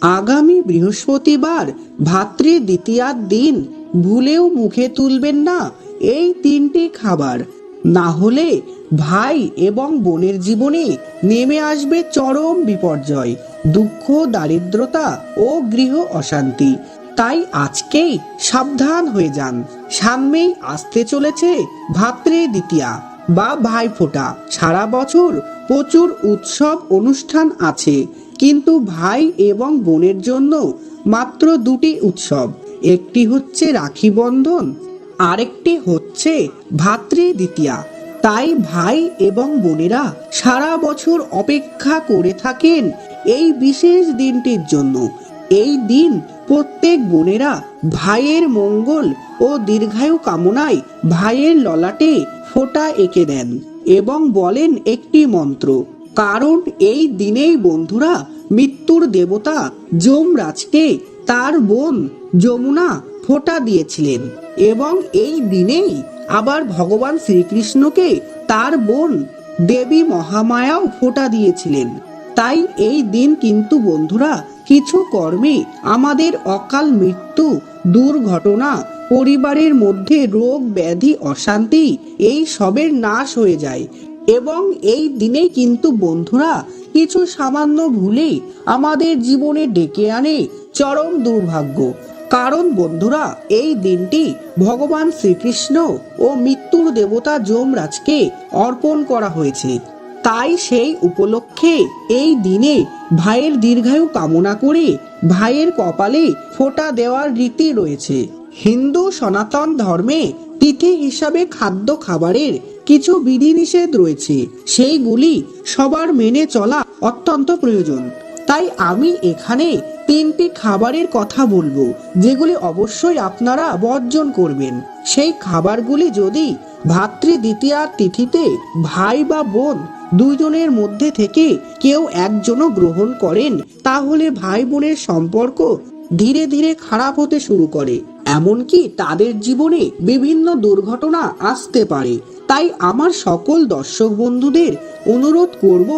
আগামী বৃহস্পতিবার ভাতৃ দ্বিতীয়ার দিন ভুলেও মুখে তুলবেন না এই তিনটি খাবার। না হলে ভাই এবং বোনের জীবনে নেমে আসবে চরম বিপর্যয়, দুঃখ, দারিদ্রতা ও গৃহ অশান্তি। তাই আজকেই সাবধান হয়ে যান। সামনেই আসতে চলেছে ভাতৃ দ্বিতীয়া বা ভাইফোঁটা। সারা বছর প্রচুর উৎসব অনুষ্ঠান আছে। কিন্তু ভাই এবং বোনের জন্য মাত্র দুটি উৎসব। একটি হচ্ছে রাখি বন্ধন, আরেকটি হচ্ছে ভাতৃ দ্বিতীয়া। তাই ভাই এবং বোনেরা সারা বছর অপেক্ষা করে থাকেন এই বিশেষ দিনটির জন্য। এই দিন প্রত্যেক বোনেরা ভাইয়ের মঙ্গল ও দীর্ঘায়ু কামনায় ভাইয়ের ললাটে ফোঁটা এঁকে দেন এবং বলেন একটি মন্ত্র কারণ এই দিনেই বন্ধুরা মৃত্যুর দেবতা যমরাজকে তার বোন যমুনা ফোঁটা দিয়েছিলেন এবং এই দিনেই আবার ভগবান শ্রীকৃষ্ণকে তার বোন দেবী মহামায়াও ফোঁটা দিয়েছিলেন। তাই এই দিন কিন্তু বন্ধুরা কিছু কর্মে আমাদের অকাল মৃত্যু, দুর্ঘটনা, পরিবারের মধ্যে রোগ, ব্যাধি, অশান্তি এই সবের নাশ হয়ে যায় এবং এই দিনে কিন্তু বন্ধুরা কিছু সামান্য ভুলে আমাদের জীবনে ডেকে আনে চরম দুর্ভাগ্য। কারণ বন্ধুরা, এই দিনটি ভগবান শ্রীকৃষ্ণ ও মৃত্যুর দেবতা যমরাজকে অর্পণ করা হয়েছে। তাই সেই উপলক্ষে এই দিনে ভাইয়ের দীর্ঘায়ু কামনা করে ভাইয়ের কপালে ফোঁটা দেওয়ার রীতি রয়েছে। হিন্দু সনাতন ধর্মে তিথি হিসাবে খাদ্য খাবারের কিছু বিধিনিষেধ রয়েছে। সেইগুলি সবার মেনে চলা অত্যন্ত প্রয়োজন। তাই আমি এখানে তিনটি খাবারের কথা বলব, যেগুলি অবশ্যই আপনারা বর্জন করবেন। সেই খাবারগুলি যদি ভাতৃ দ্বিতীয়া তিথিতে ভাই বা বোন দুইজনের মধ্যে থেকে কেউ একজনও গ্রহণ করেন, তাহলে ভাই বোনের সম্পর্ক ধীরে ধীরে খারাপ হতে শুরু করে। এমনকি তাদের জীবনে বিভিন্ন দুর্ঘটনা আসতে পারে। তাই আমার সকল দর্শক বন্ধুদের অনুরোধ করব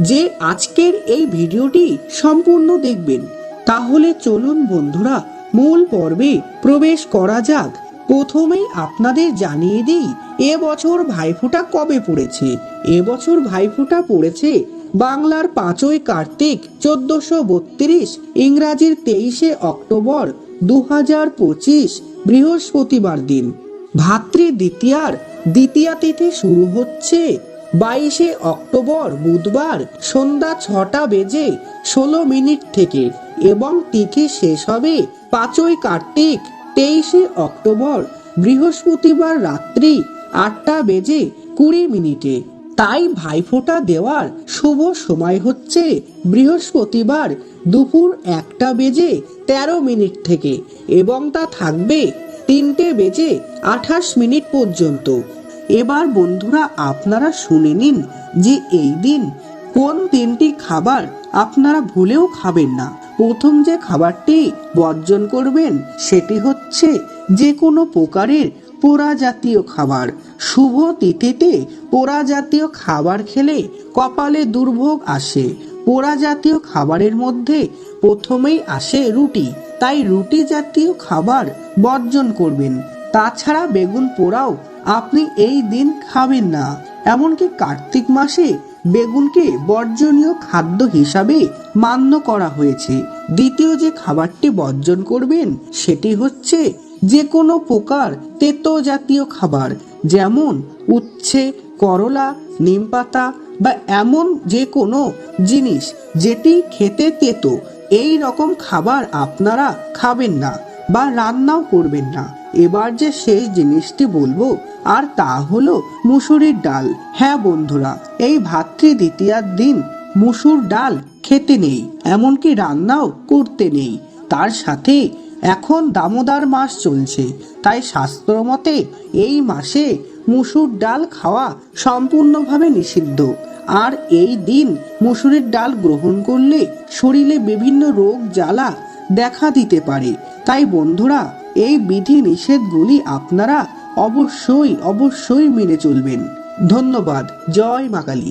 যে আজকের এই ভিডিওটি সম্পূর্ণ দেখবেন। তাহলে চলুন বন্ধুরা, মূল পর্বে প্রবেশ করা যাক। প্রথমেই আপনাদের জানিয়ে দিই এবছর ভাইফোঁটা কবে পড়েছে? এবছর ভাইফোঁটা পড়েছে বাংলার পাঁচই কার্তিক, চোদ্দশো বত্রিশ, ইংরাজির তেইশে অক্টোবর দু হাজার পঁচিশ বৃহস্পতিবার দিন। ভাতৃ দ্বিতীয়ার দ্বিতীয়া তিথি শুরু হচ্ছে বাইশে অক্টোবর বুধবার সন্ধ্যা ছটা বেজে ষোলো মিনিট থেকে এবং তিথি শেষ হবে পাঁচই কার্তিক তেইশে অক্টোবর বৃহস্পতিবার রাত্রি আটটা বেজে কুড়ি মিনিটে। তাই ভাইফোঁটা দেওয়ার শুভ সময় হচ্ছে বৃহস্পতিবার দুপুর একটা বেজে তেরো মিনিট থেকে এবং তা থাকবে তিনটে বেজে আঠাশ মিনিট পর্যন্ত। এবার বন্ধুরা আপনারা শুনে নিন যে এই দিন কোন তিনটি খাবার আপনারা ভুলেও খাবেন না। প্রথম যে খাবারটি বর্জন করবেন সেটি হচ্ছে যে কোনো প্রকারের পোড়া জাতীয় খাবার। শুভ তিথিতে পোড়া জাতীয় খাবার খেলে কপালে দুর্ভোগ আসে। পোড়া জাতীয় খাবারের মধ্যে প্রথমেই আসে রুটি। তাই রুটি জাতীয় খাবার বর্জন করবেন। তাছাড়া বেগুন পোড়াও আপনি এই দিন খাবেন না। এমনকি কার্তিক মাসে বেগুনকে বর্জনীয় খাদ্য হিসাবে মান্য করা হয়েছে। দ্বিতীয় যে খাবারটি বর্জন করবেন, সেটি হচ্ছে যে কোনো প্রকার তেতো জাতীয় খাবার, যেমন উচ্ছে, করলা, নিমপাতা বা এমন যে কোনো জিনিস যেটি খেতে তেতো। এই রকম খাবার আপনারা খাবেন না। বা রান্নাও করবেন না। এবার যে শেষ জিনিসটি বলব, আর তা হলো মুসুরির ডাল। হ্যাঁ বন্ধুরা, এই ভাতৃ দ্বিতীয়ার দিন মুসুর ডাল খেতে নেই, এমনকি রান্নাও করতে নেই। তার সাথে এখন দামোদর মাস চলছে, তাই শাস্ত্রমতে এই মাসে মুসুর ডাল খাওয়া সম্পূর্ণভাবে নিষিদ্ধ। আর এই দিন মুসুরির ডাল গ্রহণ করলে শরীরে বিভিন্ন রোগ, জ্বালা দেখা দিতে পারে। তাই বন্ধুরা, এই বিধি নিষেধগুলি আপনারা অবশ্যই অবশ্যই মেনে চলবেন। ধন্যবাদ। জয় মা কালী